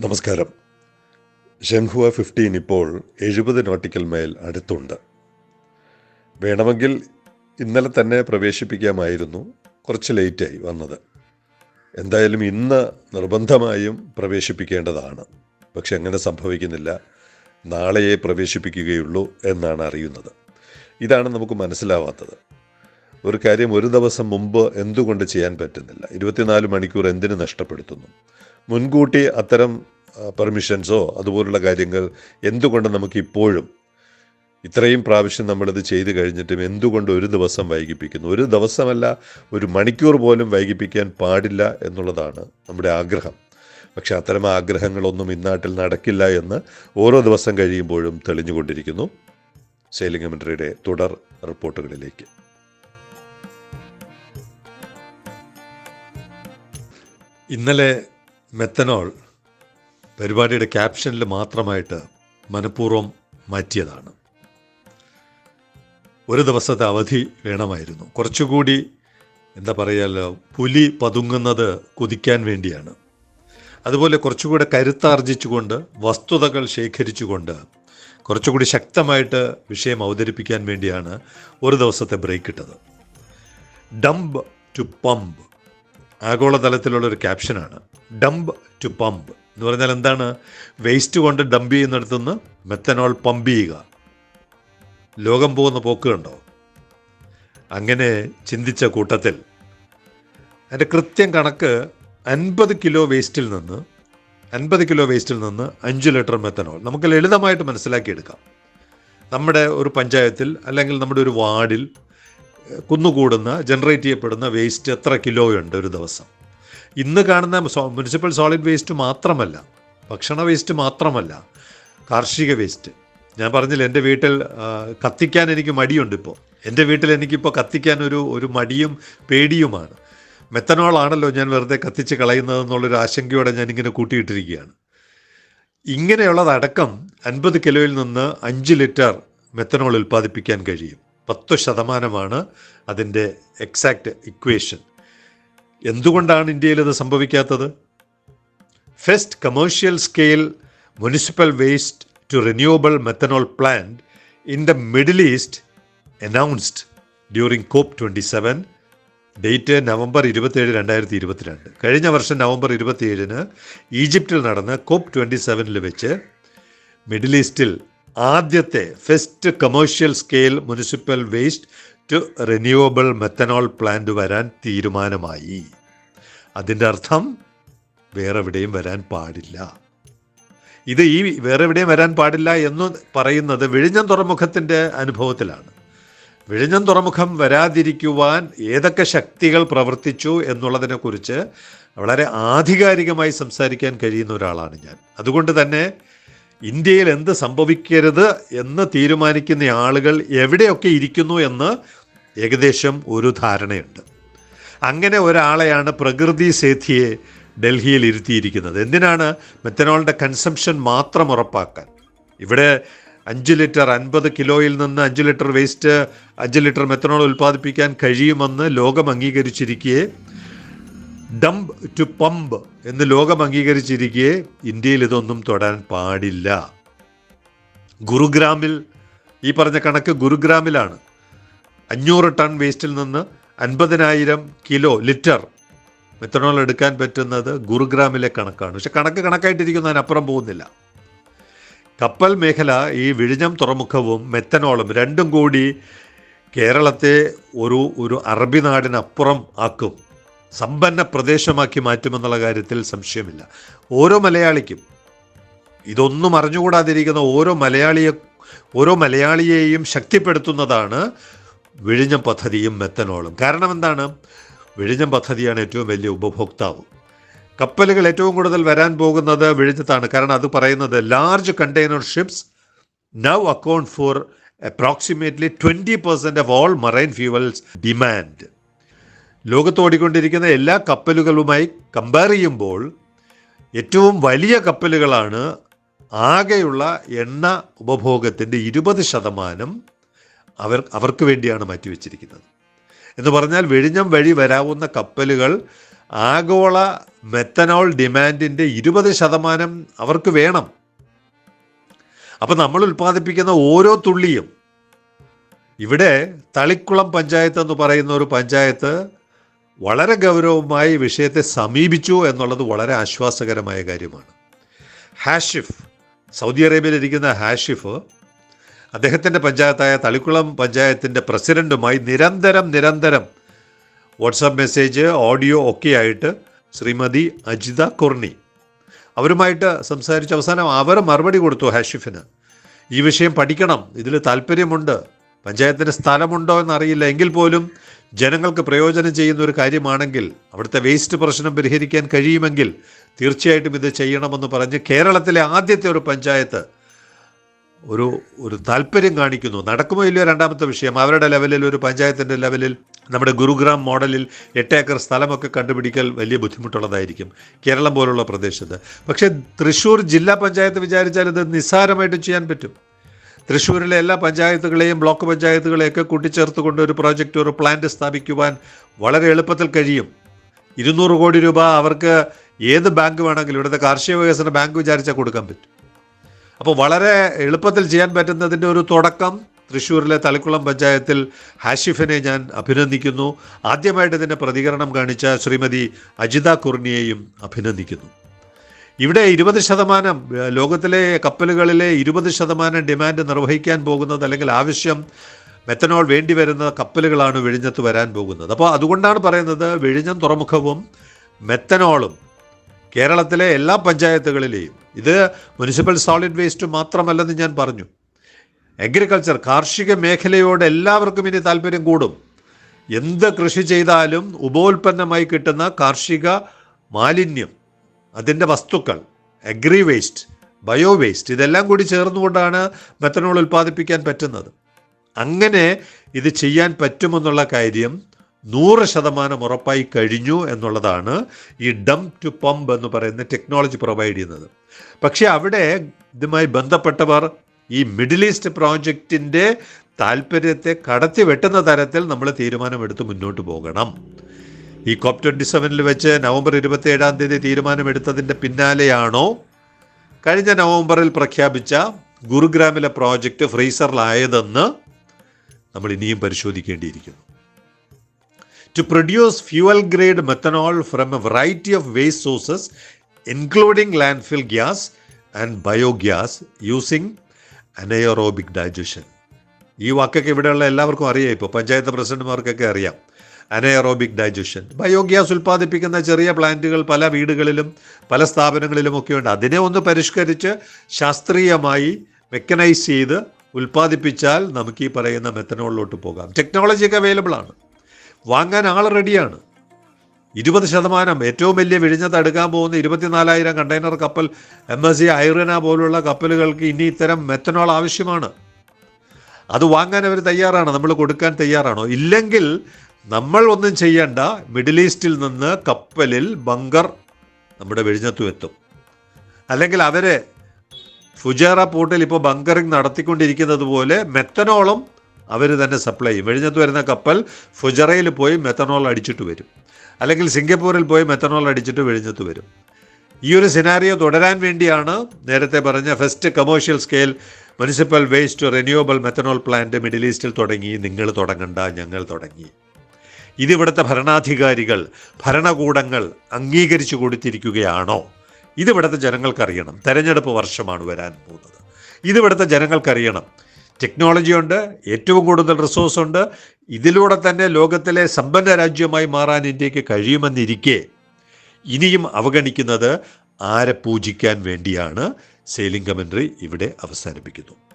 നമസ്കാരം. Zhenhua fifteen ഇപ്പോൾ എഴുപത് നോട്ടിക്കൽ മൈൽ അടുത്തുണ്ട്. വേണമെങ്കിൽ ഇന്നലെ തന്നെ പ്രവേശിപ്പിക്കാമായിരുന്നു. കുറച്ച് ലേറ്റായി വന്നത്. എന്തായാലും ഇന്ന് നിർബന്ധമായും പ്രവേശിപ്പിക്കേണ്ടതാണ്. പക്ഷെ അങ്ങനെ സംഭവിക്കുന്നില്ല. നാളെയെ പ്രവേശിപ്പിക്കുകയുള്ളൂ എന്നാണ് അറിയുന്നത്. ഇതാണ് നമുക്ക് മനസ്സിലാവാത്തത്. ഒരു കാര്യം ഒരു ദിവസം മുമ്പ് എന്തുകൊണ്ട് ചെയ്യാൻ പറ്റുന്നില്ല? ഇരുപത്തിനാല് മണിക്കൂർ എന്തിനു നഷ്ടപ്പെടുത്തുന്നു? മുൻകൂട്ടി അത്തരം പെർമിഷൻസോ അതുപോലുള്ള കാര്യങ്ങൾ എന്തുകൊണ്ട് നമുക്ക് ഇപ്പോഴും ഇത്രയും പ്രാവശ്യം നമ്മളിത് ചെയ്തു കഴിഞ്ഞിട്ടും എന്തുകൊണ്ട് ഒരു ദിവസം വൈകിപ്പിക്കുന്നു? ഒരു ദിവസമല്ല ഒരു മണിക്കൂർ പോലും വൈകിപ്പിക്കാൻ പാടില്ല എന്നുള്ളതാണ് നമ്മുടെ ആഗ്രഹം. പക്ഷെ അത്തരം ആഗ്രഹങ്ങളൊന്നും ഇന്നാട്ടിൽ നടക്കില്ല എന്ന് ഓരോ ദിവസം കഴിയുമ്പോഴും തെളിഞ്ഞുകൊണ്ടിരിക്കുന്നു. കമ്മിറ്ററിയുടെ തുടർ റിപ്പോർട്ടുകളിലേക്ക്. ഇന്നലെ മെത്തനോൾ പരിപാടിയുടെ ക്യാപ്ഷനിൽ മാത്രമായിട്ട് മനഃപൂർവം മാറ്റിയതാണ്. ഒരു ദിവസത്തെ അവധി വേണമായിരുന്നു. കുറച്ചുകൂടി എന്താ പറയുക പുലി പതുങ്ങുന്നത് കുതിക്കാൻ വേണ്ടിയാണ്. അതുപോലെ കുറച്ചുകൂടെ കരുത്താർജിച്ചുകൊണ്ട് വസ്തുതകൾ ശേഖരിച്ചുകൊണ്ട് കുറച്ചുകൂടി ശക്തമായിട്ട് വിഷയം അവതരിപ്പിക്കാൻ വേണ്ടിയാണ് ഒരു ദിവസത്തെ ബ്രേക്ക് ഇട്ടത്. ഡംപ് ടു പമ്പ് ആഗോളതലത്തിലുള്ള ഒരു ക്യാപ്ഷനാണ്. ഡംപ് ടു പമ്പ് എന്ന് പറഞ്ഞാൽ എന്താണ്? വേസ്റ്റ് കൊണ്ട് ഡംപ് ചെയ്യുന്നിടത്തുനിന്ന് മെത്തനോൾ പമ്പ് ചെയ്യുക. ലോകം പോകുന്ന പോക്ക് കണ്ടോ? അങ്ങനെ ചിന്തിച്ച കൂട്ടത്തിൽ അതിന്റെ കൃത്യം കണക്ക് അൻപത് കിലോ വേസ്റ്റിൽ നിന്ന് അൻപത് കിലോ വേസ്റ്റിൽ നിന്ന് അഞ്ച് ലിറ്റർ മെത്തനോൾ നമുക്ക് ലളിതമായിട്ട് മനസ്സിലാക്കിയെടുക്കാം. നമ്മുടെ ഒരു പഞ്ചായത്തിൽ അല്ലെങ്കിൽ നമ്മുടെ ഒരു വാർഡിൽ കുന്നുകൂടുന്ന ജനറേറ്റ് ചെയ്യപ്പെടുന്ന വേസ്റ്റ് എത്ര കിലോയുണ്ട് ഒരു ദിവസം? ഇന്ന് കാണുന്ന മുനിസിപ്പൽ സോളിഡ് വേസ്റ്റ് മാത്രമല്ല ഭക്ഷണ വേസ്റ്റ് മാത്രമല്ല കാർഷിക വേസ്റ്റ് ഞാൻ പറഞ്ഞില്ല എന്റെ വീട്ടിൽ കത്തിക്കാൻ എനിക്ക് മടിയുണ്ട് ഇപ്പോൾ എന്റെ വീട്ടിൽ എനിക്കിപ്പോൾ കത്തിക്കാൻ ഒരു ഒരു മടിയും പേടിയുമാണ്. മെത്തനോളാണല്ലോ ഞാൻ വെറുതെ കത്തിച്ച് കളയുന്നതെന്നുള്ളൊരു ആശങ്കയോടെ ഞാനിങ്ങനെ കൂട്ടിയിട്ടിരിക്കുകയാണ്. ഇങ്ങനെയുള്ളതടക്കം അൻപത് കിലോയിൽ നിന്ന് അഞ്ച് ലിറ്റർ മെത്തനോൾ ഉൽപ്പാദിപ്പിക്കാൻ കഴിയും. പത്ത് ശതമാനമാണ് അതിന്റെ എക്സാക്റ്റ് ഇക്വേഷൻ എന്തുകൊണ്ടാണ് ഇന്ത്യയിൽ ഇത് സംഭവിക്കാത്തത്? First commercial scale municipal waste to renewable methanol plant in the Middle East announced during COP twenty seven date November ഇരുപത്തിയേഴ് രണ്ടായിരത്തി ഇരുപത്തിരണ്ട് കഴിഞ്ഞ വർഷം നവംബർ ഇരുപത്തിയേഴിന് ഈജിപ്തിൽ നടന്ന കോപ്പ് ട്വന്റി സെവനിൽ വെച്ച് മിഡിൽ ഈസ്റ്റിൽ ആദ്യത്തെ first commercial scale municipal waste to renewable methanol plant വരാൻ തീരുമാനമായി. അതിന്റെ അർത്ഥം വേറെ എവിടെയും വരാൻ പാടില്ല. ഇത് ഈ വേറെ എവിടെയും വരാൻ പാടില്ല എന്ന് പറയുന്നത് വിഴിഞ്ഞം തുറമുഖത്തിന്റെ അനുഭവത്തിലാണ്. വിഴിഞ്ഞം തുറമുഖം വരാതിരിക്കുവാൻ ഏതൊക്കെ ശക്തികൾ പ്രവർത്തിച്ചു എന്നുള്ളതിനെക്കുറിച്ച് വളരെ ആധികാരികമായി സംസാരിക്കാൻ കഴിയുന്ന ഒരാളാണ് ഞാൻ. അതുകൊണ്ട് തന്നെ ഇന്ത്യയിൽ എന്ത് സംഭവിക്കരുത് എന്ന് തീരുമാനിക്കുന്ന ആളുകൾ എവിടെയൊക്കെ ഇരിക്കുന്നു എന്ന് ഏകദേശം ഒരു ധാരണയുണ്ട്. അങ്ങനെ ഒരാളെയാണ് പ്രകൃതി സേഥിയെ ഡൽഹിയിൽ ഇരുത്തിയിരിക്കുന്നത്. എന്തിനാണ് മെത്തനോളിന്റെ കൺസംഷൻ മാത്രം ഉറപ്പാക്കാൻ? ഇവിടെ അഞ്ച് ലിറ്റർ അൻപത് കിലോയിൽ നിന്ന് അഞ്ച് ലിറ്റർ വേസ്റ്റ് അഞ്ച് ലിറ്റർ മെത്തനോൾ ഉൽപ്പാദിപ്പിക്കാൻ കഴിയുമെന്ന് ലോകം അംഗീകരിച്ചിരിക്കെ ഡംപ് ടു പമ്പ് എന്ന് ലോകം അംഗീകരിച്ചിരിക്കെ ഇന്ത്യയിൽ ഇതൊന്നും തൊടാൻ പാടില്ല. ഗുരുഗ്രാമിൽ ഈ പറഞ്ഞ കണക്ക് ഗുരുഗ്രാമിലാണ്. അഞ്ഞൂറ് ടൺ വേസ്റ്റിൽ നിന്ന് അൻപതിനായിരം കിലോ ലിറ്റർ മെത്തനോൾ എടുക്കാൻ പറ്റുന്നത് ഗുരുഗ്രാമിലെ കണക്കാണ്. പക്ഷെ കണക്ക് കണക്കായിട്ടിരിക്കുന്നതിനപ്പുറം പോകുന്നില്ല. കപ്പൽ മേഖല ഈ വിഴിഞ്ഞം തുറമുഖവും മെത്തനോളും രണ്ടും കൂടി കേരളത്തെ ഒരു ഒരു അറബി നാടിനപ്പുറം ആക്കും. സമ്പന്ന പ്രദേശമാക്കി മാറ്റുമെന്നുള്ള കാര്യത്തിൽ സംശയമില്ല. ഓരോ മലയാളിക്കും ഇതൊന്നും അറിഞ്ഞുകൂടാതിരിക്കുന്ന ഓരോ മലയാളിയെ ഓരോ മലയാളിയെയും ശക്തിപ്പെടുത്തുന്നതാണ് വിഴിഞ്ഞം പദ്ധതിയും മെത്തനോളും. കാരണം എന്താണ്? വിഴിഞ്ഞം പദ്ധതിയാണ് ഏറ്റവും വലിയ ഉപഭോക്താവ്. കപ്പലുകൾ ഏറ്റവും കൂടുതൽ വരാൻ പോകുന്നത് വിഴിഞ്ഞത്താണ്. കാരണം അത് പറയുന്നത് large container ships now account for approximately twenty percent of all marine fuels demand ലോകത്ത് ഓടിക്കൊണ്ടിരിക്കുന്ന എല്ലാ കപ്പലുകളുമായി കമ്പയർ ചെയ്യുമ്പോൾ ഏറ്റവും വലിയ കപ്പലുകളാണ് ആകെയുള്ള എണ്ണ ഉപഭോഗത്തിന്റെ ഇരുപത് ശതമാനം അവർ അവർക്ക് വേണ്ടിയാണ് മാറ്റിവെച്ചിരിക്കുന്നത്. എന്ന് പറഞ്ഞാൽ വെഴിഞ്ഞം വഴി വരാവുന്ന കപ്പലുകൾ ആഗോള മെത്തനോൾ ഡിമാൻഡിന്റെ ഇരുപത് ശതമാനം അവർക്ക് വേണം. അപ്പം നമ്മൾ ഉൽപ്പാദിപ്പിക്കുന്ന ഓരോ തുള്ളിയും ഇവിടെ തളിക്കുളം പഞ്ചായത്ത് എന്ന് പറയുന്ന ഒരു പഞ്ചായത്ത് വളരെ ഗൗരവമായി വിഷയത്തെ സമീപിച്ചു എന്നുള്ളത് വളരെ ആശ്വാസകരമായ കാര്യമാണ്. ഹാഷിഫ് സൗദി അറേബ്യയിലിരിക്കുന്ന ഹാഷിഫ് അദ്ദേഹത്തിന്റെ പഞ്ചായത്തായ തളിക്കുളം പഞ്ചായത്തിന്റെ പ്രസിഡന്റുമായി നിരന്തരം നിരന്തരം വാട്സാപ്പ് മെസ്സേജ് ഓഡിയോ ഒക്കെ ആയിട്ട് ശ്രീമതി അജിത കുർണി അവരുമായിട്ട് സംസാരിച്ച് അവസാനം അവർ മറുപടി കൊടുത്തു ഹാഷിഫിന്. ഈ വിഷയം പഠിക്കണം ഇതിൽ താല്പര്യമുണ്ട്. പഞ്ചായത്തിന് സ്ഥലമുണ്ടോ എന്നറിയില്ല. എങ്കിൽ പോലും ജനങ്ങൾക്ക് പ്രയോജനം ചെയ്യുന്ന ഒരു കാര്യമാണെങ്കിൽ അവിടുത്തെ വേസ്റ്റ് പ്രശ്നം പരിഹരിക്കാൻ കഴിയുമെങ്കിൽ തീർച്ചയായിട്ടും ഇത് ചെയ്യണമെന്ന് പറഞ്ഞ് കേരളത്തിലെ ആദ്യത്തെ ഒരു പഞ്ചായത്ത് ഒരു ഒരു താല്പര്യം കാണിക്കുന്നു. നടക്കുമോ ഇല്ലയോ രണ്ടാമത്തെ വിഷയം. അവരുടെ ലെവലിൽ ഒരു പഞ്ചായത്തിന്റെ ലെവലിൽ നമ്മുടെ ഗുരുഗ്രാം മോഡലിൽ എട്ട് ഏക്കർ സ്ഥലമൊക്കെ കണ്ടുപിടിക്കൽ വലിയ ബുദ്ധിമുട്ടുള്ളതായിരിക്കും കേരളം പോലുള്ള പ്രദേശത്ത്. പക്ഷേ തൃശ്ശൂർ ജില്ലാ പഞ്ചായത്ത് വിചാരിച്ചാൽ ഇത് നിസ്സാരമായിട്ട് ചെയ്യാൻ പറ്റും. തൃശ്ശൂരിലെ എല്ലാ പഞ്ചായത്തുകളെയും ബ്ലോക്ക് പഞ്ചായത്തുകളെയൊക്കെ കൂട്ടിച്ചേർത്തുകൊണ്ട് ഒരു പ്രോജക്റ്റ് ഒരു പ്ലാന്റ് സ്ഥാപിക്കുവാൻ വളരെ എളുപ്പത്തിൽ കഴിയും. ഇരുന്നൂറ് കോടി രൂപ അവർക്ക് ഏത് ബാങ്ക് വേണമെങ്കിലും ഇവിടുത്തെ കാർഷിക വികസന ബാങ്ക് വിചാരിച്ചാൽ കൊടുക്കാൻ പറ്റും. അപ്പോൾ വളരെ എളുപ്പത്തിൽ ചെയ്യാൻ പറ്റുന്നതിന്റെ ഒരു തുടക്കം തൃശ്ശൂരിലെ തളിക്കുളം പഞ്ചായത്തിൽ ഹാഷിഫിനെ ഞാൻ അഭിനന്ദിക്കുന്നു. ആദ്യമായിട്ട് ഇതിന്റെ പ്രതികരണം കാണിച്ച ശ്രീമതി അജിത കുർണിയെയും അഭിനന്ദിക്കുന്നു. ഇവിടെ ഇരുപത് ശതമാനം ലോകത്തിലെ കപ്പലുകളിലെ ഇരുപത് ശതമാനം ഡിമാൻഡ് നിർവഹിക്കാൻ പോകുന്നത് അല്ലെങ്കിൽ ആവശ്യം മെത്തനോൾ വേണ്ടി വരുന്ന കപ്പലുകളാണ് വിഴിഞ്ഞത്ത് വരാൻ പോകുന്നത്. അപ്പോൾ അതുകൊണ്ടാണ് പറയുന്നത് വിഴിഞ്ഞം തുറമുഖവും മെത്തനോളും കേരളത്തിലെ എല്ലാ പഞ്ചായത്തുകളിലെയും. ഇത് മുനിസിപ്പൽ സോളിഡ് വേസ്റ്റ് മാത്രമല്ലെന്ന് ഞാൻ പറഞ്ഞു. അഗ്രികൾച്ചർ കാർഷിക മേഖലയോട് എല്ലാവർക്കും ഇനി താല്പര്യം കൂടും. എന്ത് കൃഷി ചെയ്താലും ഉപോൽപ്പന്നമായി കിട്ടുന്ന കാർഷിക മാലിന്യം അതിന്റെ വസ്തുക്കൾ അഗ്രി വേസ്റ്റ് ബയോ വേസ്റ്റ് ഇതെല്ലാം കൂടി ചേർന്നുകൊണ്ടാണ് മെത്തനോൾ ഉൽപ്പാദിപ്പിക്കാൻ പറ്റുന്നത്. അങ്ങനെ ഇത് ചെയ്യാൻ പറ്റുമെന്നുള്ള കാര്യം നൂറ് ശതമാനം ഉറപ്പായി കഴിഞ്ഞു എന്നുള്ളതാണ് ഈ ഡം ടു പമ്പ് എന്ന് പറയുന്ന ടെക്നോളജി പ്രൊവൈഡ് ചെയ്യുന്നത്. പക്ഷേ അവിടെ ഇതുമായി ബന്ധപ്പെട്ടവർ ഈ മിഡിൽ ഈസ്റ്റ് പ്രോജക്റ്റിന്റെ താല്പര്യത്തെ കടത്തി വെട്ടുന്ന തരത്തിൽ നമ്മൾ തീരുമാനമെടുത്ത് മുന്നോട്ട് പോകണം. ഈ കോപ്പ് ട്വന്റി സെവനിൽ വെച്ച് നവംബർ ഇരുപത്തി ഏഴാം തീയതി തീരുമാനമെടുത്തതിന്റെ പിന്നാലെയാണോ? കഴിഞ്ഞ നവംബറിൽ പ്രഖ്യാപിച്ച ഗുരുഗ്രാമിലെ പ്രോജക്റ്റ് ഫ്രീസറിലായതെന്ന് നമ്മൾ ഇനിയും പരിശോധിക്കേണ്ടിയിരിക്കുന്നു. To produce fuel grade methanol from a variety of waste sources including landfill gas and biogas using anaerobic digestion ഈ വാക്കൊക്കെ ഇവിടെയുള്ള എല്ലാവർക്കും അറിയാം. ഇപ്പോൾ പഞ്ചായത്ത് പ്രസിഡന്റുമാർക്കൊക്കെ അറിയാം. അനയറോബിക് ഡൈജഷൻ ബയോഗ്യാസ് ഉൽപ്പാദിപ്പിക്കുന്ന ചെറിയ പ്ലാന്റുകൾ പല വീടുകളിലും പല സ്ഥാപനങ്ങളിലും ഒക്കെ ഉണ്ട് അതിനെ ഒന്ന് പരിഷ്കരിച്ച് ശാസ്ത്രീയമായി മെക്കനൈസ് ചെയ്ത് ഉൽപ്പാദിപ്പിച്ചാൽ നമുക്ക് ഈ പറയുന്ന മെത്തനോളിലോട്ട് പോകാം. ടെക്നോളജിയൊക്കെ അവൈലബിൾ ആണ്. വാങ്ങാൻ ആൾ റെഡിയാണ് ഇരുപത് ശതമാനം ഏറ്റവും വലിയ വിഴിഞ്ഞത്ത് എടുക്കാൻ പോകുന്ന ഇരുപത്തിനാലായിരം കണ്ടെയ്നർ കപ്പൽ എം എസ് സി ഐറിന പോലുള്ള കപ്പലുകൾക്ക് ഇനി ഇത്തരം മെത്തനോൾ ആവശ്യമാണ്. അത് വാങ്ങാൻ അവർ തയ്യാറാണ്. നമ്മൾ കൊടുക്കാൻ തയ്യാറാണോ. ഇല്ലെങ്കിൽ നമ്മൾ ഒന്നും ചെയ്യേണ്ട. മിഡിൽ ഈസ്റ്റിൽ നിന്ന് കപ്പലിൽ ബങ്കർ നമ്മുടെ വെഴിഞ്ഞത്തും എത്തും. അല്ലെങ്കിൽ അവരെ ഫുജേറ പോർട്ടിൽ ഇപ്പോൾ ബങ്കറിംഗ് നടത്തിക്കൊണ്ടിരിക്കുന്നത് പോലെ മെത്തനോളും അവർ തന്നെ സപ്ലൈ ചെയ്യും. വെഴിഞ്ഞത്ത് വരുന്ന കപ്പൽ ഫുജറയിൽ പോയി മെത്തനോൾ അടിച്ചിട്ട് വരും. അല്ലെങ്കിൽ സിംഗപ്പൂരിൽ പോയി മെത്തനോൾ അടിച്ചിട്ട് വെഴിഞ്ഞത്ത് വരും. ഈ ഒരു സിനാരിയോ തുടരാൻ വേണ്ടിയാണ് നേരത്തെ പറഞ്ഞ first commercial scale municipal waste renewable methanol plant Middle ഈസ്റ്റിൽ തുടങ്ങി. നിങ്ങൾ തുടങ്ങണ്ട ഞങ്ങൾ തുടങ്ങി. ഇതിവിടുത്തെ ഭരണാധികാരികൾ ഭരണകൂടങ്ങൾ അംഗീകരിച്ചു കൊടുത്തിരിക്കുകയാണോ? ഇതിവിടുത്തെ ജനങ്ങൾക്കറിയണം. തെരഞ്ഞെടുപ്പ് വർഷമാണ് വരാൻ പോകുന്നത്. ഇതിവിടുത്തെ ജനങ്ങൾക്കറിയണം. ടെക്നോളജി ഉണ്ട് ഏറ്റവും കൂടുതൽ റിസോഴ്സ് ഉണ്ട്. ഇതിലൂടെ തന്നെ ലോകത്തിലെ സമ്പന്ന രാജ്യമായി മാറാൻ ഇന്ത്യയ്ക്ക് കഴിയുമെന്നിരിക്കെ ഇനിയും അവഗണിക്കുന്നത് ആരെ പൂജിക്കാൻ വേണ്ടിയാണ്? സെയിലിംഗ് കമൻട്രി ഇവിടെ അവസാനിപ്പിക്കുന്നു.